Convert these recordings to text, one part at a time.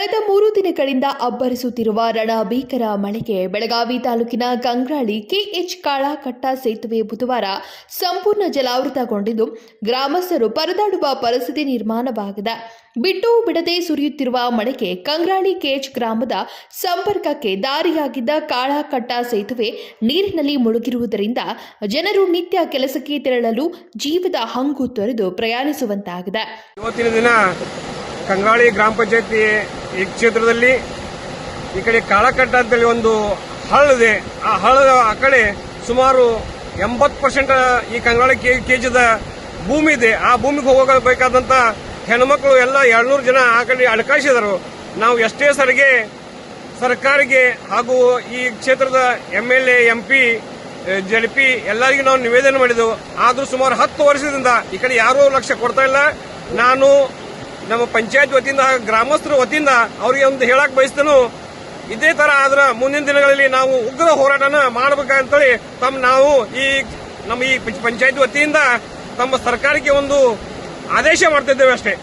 ಕಳೆದ ಮೂರು ದಿನಗಳಿಂದ ಅಬ್ಬರಿಸುತ್ತಿರುವ ರಣಭೀಕರ ಮಳೆಗೆ ಬೆಳಗಾವಿ ತಾಲೂಕಿನ ಕಂಗ್ರಾಳಿ ಕೆಎಚ್ ಕಾಳಾಕಟ್ಟ ಸೇತುವೆ ಬುಧವಾರ ಸಂಪೂರ್ಣ ಜಲಾವೃತಗೊಂಡಿದ್ದು ಗ್ರಾಮಸ್ಥರು ಪರದಾಡುವ ಪರಿಸ್ಥಿತಿ ನಿರ್ಮಾಣವಾಗಿದೆ. ಬಿಟ್ಟು ಬಿಡದೆ ಸುರಿಯುತ್ತಿರುವ ಮಳೆಗೆ ಕಂಗ್ರಾಳಿ ಕೆಎಚ್ ಗ್ರಾಮದ ಸಂಪರ್ಕಕ್ಕೆ ದಾರಿಯಾಗಿದ್ದ ಕಾಳಾಕಟ್ಟ ಸೇತುವೆ ನೀರಿನಲ್ಲಿ ಮುಳುಗಿರುವುದರಿಂದ ಜನರು ನಿತ್ಯ ಕೆಲಸಕ್ಕೆ ತೆರಳಲು ಜೀವದ ಹಂಗು ತೊರೆದು ಪ್ರಯಾಣಿಸುವಂತಾಗಿದೆ. ಕಂಗಾಳಿ ಗ್ರಾಮ ಪಂಚಾಯತಿ ಈ ಕ್ಷೇತ್ರದಲ್ಲಿ ಈ ಕಡೆ ಕಾಳಕಟ್ಟ ಅಂತೇಳಿ ಒಂದು ಹಳ್ಳಿದೆ, ಆ ಹಳ್ಳದ ಆ ಕಡೆ ಸುಮಾರು ಎಂಬತ್ತು ಪರ್ಸೆಂಟ್ ಈ ಕಂಗಾಳಿ ಕೆಜಿದ ಭೂಮಿ ಇದೆ. ಆ ಭೂಮಿಗೆ ಹೋಗಬೇಕಾದಂತ ಹೆಣ್ಮಕ್ಳು ಎಲ್ಲ ಎರಡ್ನೂರು ಜನ ಆ ಕಡೆ ಅಡ್ಕಾಯಿಸಿದರು. ನಾವು ಎಷ್ಟೇ ಸರಿಗೆ ಸರ್ಕಾರಿಗೆ ಹಾಗೂ ಈ ಕ್ಷೇತ್ರದ M L A, M P Z P ಎಲ್ಲರಿಗೂ ನಾವು ನಿವೇದನೆ ಮಾಡಿದೆವು ಆದರೂ ಸುಮಾರು ಹತ್ತು ವರ್ಷದಿಂದ ಈ ಕಡೆ ಯಾರೂ ಲಕ್ಷ ಕೊಡ್ತಾ ಇಲ್ಲ. ನಾನು ನಮ್ಮ ಪಂಚಾಯತ್ ವತಿಯಿಂದ, ಗ್ರಾಮಸ್ಥರ ವತಿಯಿಂದ ಅವರಿಗೆ ಒಂದು ಹೇಳಕ್ ಬಯಸ್ತೇನು, ಇದೇ ತರ ಆದ್ರ ಮುಂದಿನ ದಿನಗಳಲ್ಲಿ ನಾವು ಉಗ್ರ ಹೋರಾಟನ ಮಾಡಬೇಕಂತೇಳಿ ತಮ್ಮ ನಾವು ಈ ನಮ್ಮ ಈ ಪಂಚಾಯತ್ ವತಿಯಿಂದ ತಮ್ಮ ಸರ್ಕಾರಕ್ಕೆ ಒಂದು ಆದೇಶ ಮಾಡ್ತಿದ್ದೇವೆ ಅಷ್ಟೇ.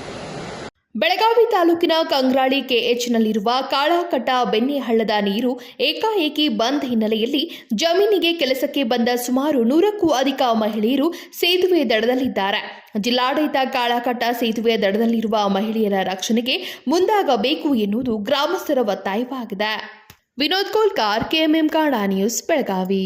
ಬೆಳಗಾವಿ ತಾಲೂಕಿನ ಕಂಗ್ರಾಳಿ ಕೆಎಚ್ನಲ್ಲಿರುವ ಕಾಳಾಕಟ ಬೆಣ್ಣೆಹಳ್ಳದ ನೀರು ಏಕಾಏಕಿ ಬಂದ್ ಹಿನ್ನೆಲೆಯಲ್ಲಿ ಜಮೀನಿಗೆ ಕೆಲಸಕ್ಕೆ ಬಂದ ಸುಮಾರು ನೂರಕ್ಕೂ ಅಧಿಕ ಮಹಿಳೆಯರು ಸೇತುವೆ ದಡದಲ್ಲಿದ್ದಾರೆ. ಜಿಲ್ಲಾಡಳಿತ ಕಾಳಾಕಟ ಸೇತುವೆ ದಡದಲ್ಲಿರುವ ಮಹಿಳೆಯರ ರಕ್ಷಣೆಗೆ ಮುಂದಾಗಬೇಕು ಎನ್ನುವುದು ಗ್ರಾಮಸ್ಥರ ಒತ್ತಾಯವಾಗಿದೆ. ವಿನೋದ್ ಕೋಲ್ಕಾರ್, ಕೆಎಂಎಂ ಕಾಡಾ ನ್ಯೂಸ್, ಬೆಳಗಾವಿ.